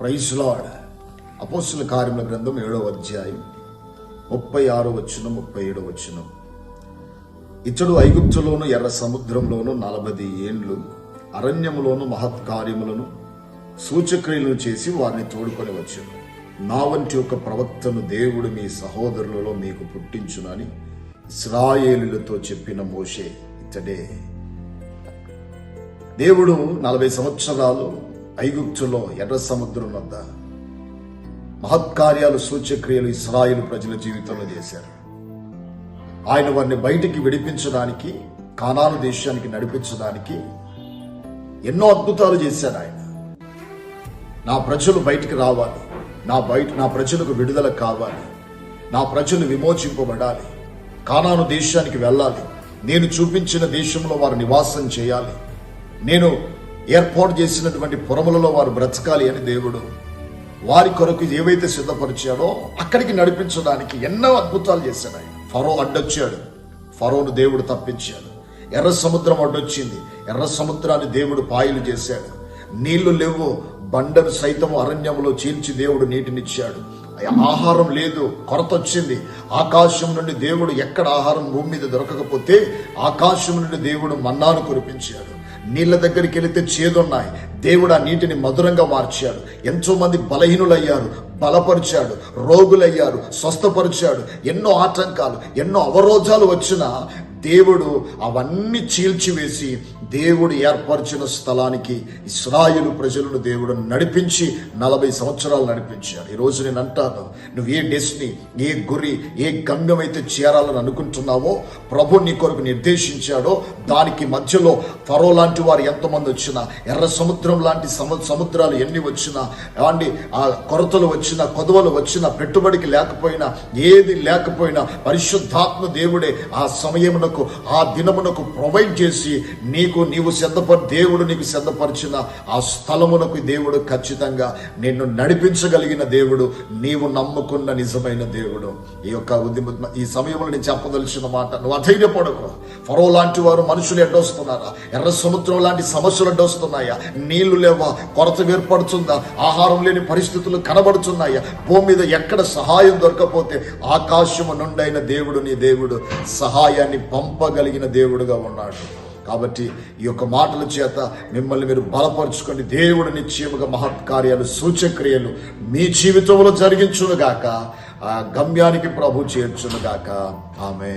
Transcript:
ప్రైస్లాడ్ అపోస్తుల కార్యముల గ్రంథం ఏడో అధ్యాయం ముప్పై ఆరో వచ్చిన ముప్పై ఏడో వచ్చిన ఇతడు ఐగుప్తులోను ఎర్ర సముద్రంలోను నలభై ఏండ్లు అరణ్యములోను మహత్కార్యములను సూచక్రియలను చేసి వారిని తోడుకొని వచ్చాను. నా వంటి ఒక ప్రవక్తను దేవుడు మీ సహోదరులలో మీకు పుట్టించునని ఇస్రాయేలులతో చెప్పిన మోషే ఇతడే. దేవుడు నలభై సంవత్సరాలు ఐగుప్తులో ఎర్ర సముద్రం వద్ద మహత్కార్యాలు సూచ్యక్రియలు ఇస్రాయేలు ప్రజల జీవితంలో చేశారు. ఆయన వారిని బయటికి విడిపించడానికి కానాను దేశానికి నడిపించడానికి ఎన్నో అద్భుతాలు చేశాడు ఆయన. నా ప్రజలు బయటికి రావాలి. నా బయట నా ప్రజలకు విడుదల కావాలి. నా ప్రజలు విమోచింపబడాలి. కానాను దేశానికి వెళ్ళాలి. నేను చూపించిన దేశంలో వారు నివాసం చేయాలి. నేను ఏర్పాటు చేసినటువంటి పురములలో వారు బ్రతకాలి అని దేవుడు వారి కొరకు ఏవైతే సిద్ధపరిచాడో అక్కడికి నడిపించడానికి ఎన్నో అద్భుతాలు చేశాడు ఆయన. ఫరో అడ్డొచ్చాడు. ఫరోను దేవుడు తప్పించాడు. ఎర్ర సముద్రం అడ్డొచ్చింది. ఎర్ర సముద్రాన్ని దేవుడు పాయలు చేశాడు. నీళ్ళు లేవు. బండను సైతం అరణ్యంలో చీల్చి దేవుడు నీటినిచ్చాడు. ఆహారం లేదు. కొరత వచ్చింది ఆకాశం నుండి దేవుడు ఎక్కడ ఆహారం భూమి మీద దొరకకపోతే ఆకాశం నుండి దేవుడు మన్నాను కురిపించాడు. నీళ్ళ దగ్గరికి వెళితే చేదున్నాయి. దేవుడు ఆ నీటిని మధురంగా మార్చాడు. ఎంతో మంది బలహీనులయ్యారు బలపరిచాడు రోగులయ్యారు స్వస్థపరిచాడు. ఎన్నో ఆటంకాలు ఎన్నో అవరోధాలు వచ్చినా దేవుడు అవన్నీ చీల్చివేసి దేవుడు ఏర్పరిచిన స్థలానికి ఇస్రాయేలు ప్రజలను దేవుడు నడిపించి నలభై సంవత్సరాలు నడిపించాడు. ఈ రోజు నేను అంటాను నువ్వు ఏ డెస్టినీ ఏ గురి ఏ గమ్యం అయితే చేరాలని అనుకుంటున్నావో ప్రభు నీ కొరకు నిర్దేశించాడో దానికి మధ్యలో ఫరో లాంటి వారు ఎంతమంది వచ్చినా ఎర్ర సముద్రం లాంటి సముద్రాలు ఎన్ని వచ్చినా అండి ఆ కొరతలు వచ్చినా కొదవలు వచ్చినా పెట్టుబడికి లేకపోయినా ఏది లేకపోయినా పరిశుద్ధాత్మ దేవుడే ఆ దినమునకు ఆ దినమునకు ప్రొవైడ్ చేసి నీకు నీవు సిద్ధపడి దేవుడు నీకు సిద్ధపరిచిన ఆ స్థలమునకు దేవుడు ఖచ్చితంగా నిన్ను నడిపించగలిగిన దేవుడు నీవు నమ్ముకున్న నిజమైన దేవుడు. ఈ యొక్క ఉద్యమ ఈ సమయంలో నేను చెప్పదలిచిన మాట నువ్వు అధైర్యపడకు. ఫరో లాంటి వారు మనుషులు ఎడ్డొస్తున్నారా? ఎర్ర సముద్రం లాంటి సమస్యలు అడ్డొస్తున్నాయా నీళ్ళు లేవా? కొరత ఏర్పడుతుందా? ఆహారం లేని పరిస్థితులు కనబడుతున్నాయా? భూమి మీద ఎక్కడ సహాయం దొరకపోతే ఆకాశము నుండైన దేవుడు నీ దేవుడు. సహాయాన్ని పంపగలిగిన దేవుడుగా ఉన్నాడు. కాబట్టి ఈ యొక్క మాటల చేత మిమ్మల్ని మీరు బలపరుచుకొని దేవుడు నిశ్చయముగా మహత్కార్యాలు సూచక్రియలు మీ జీవితంలో జరిగించునుగాక ఆ గమ్యానికి ప్రభు చేర్చునుగాక. ఆమె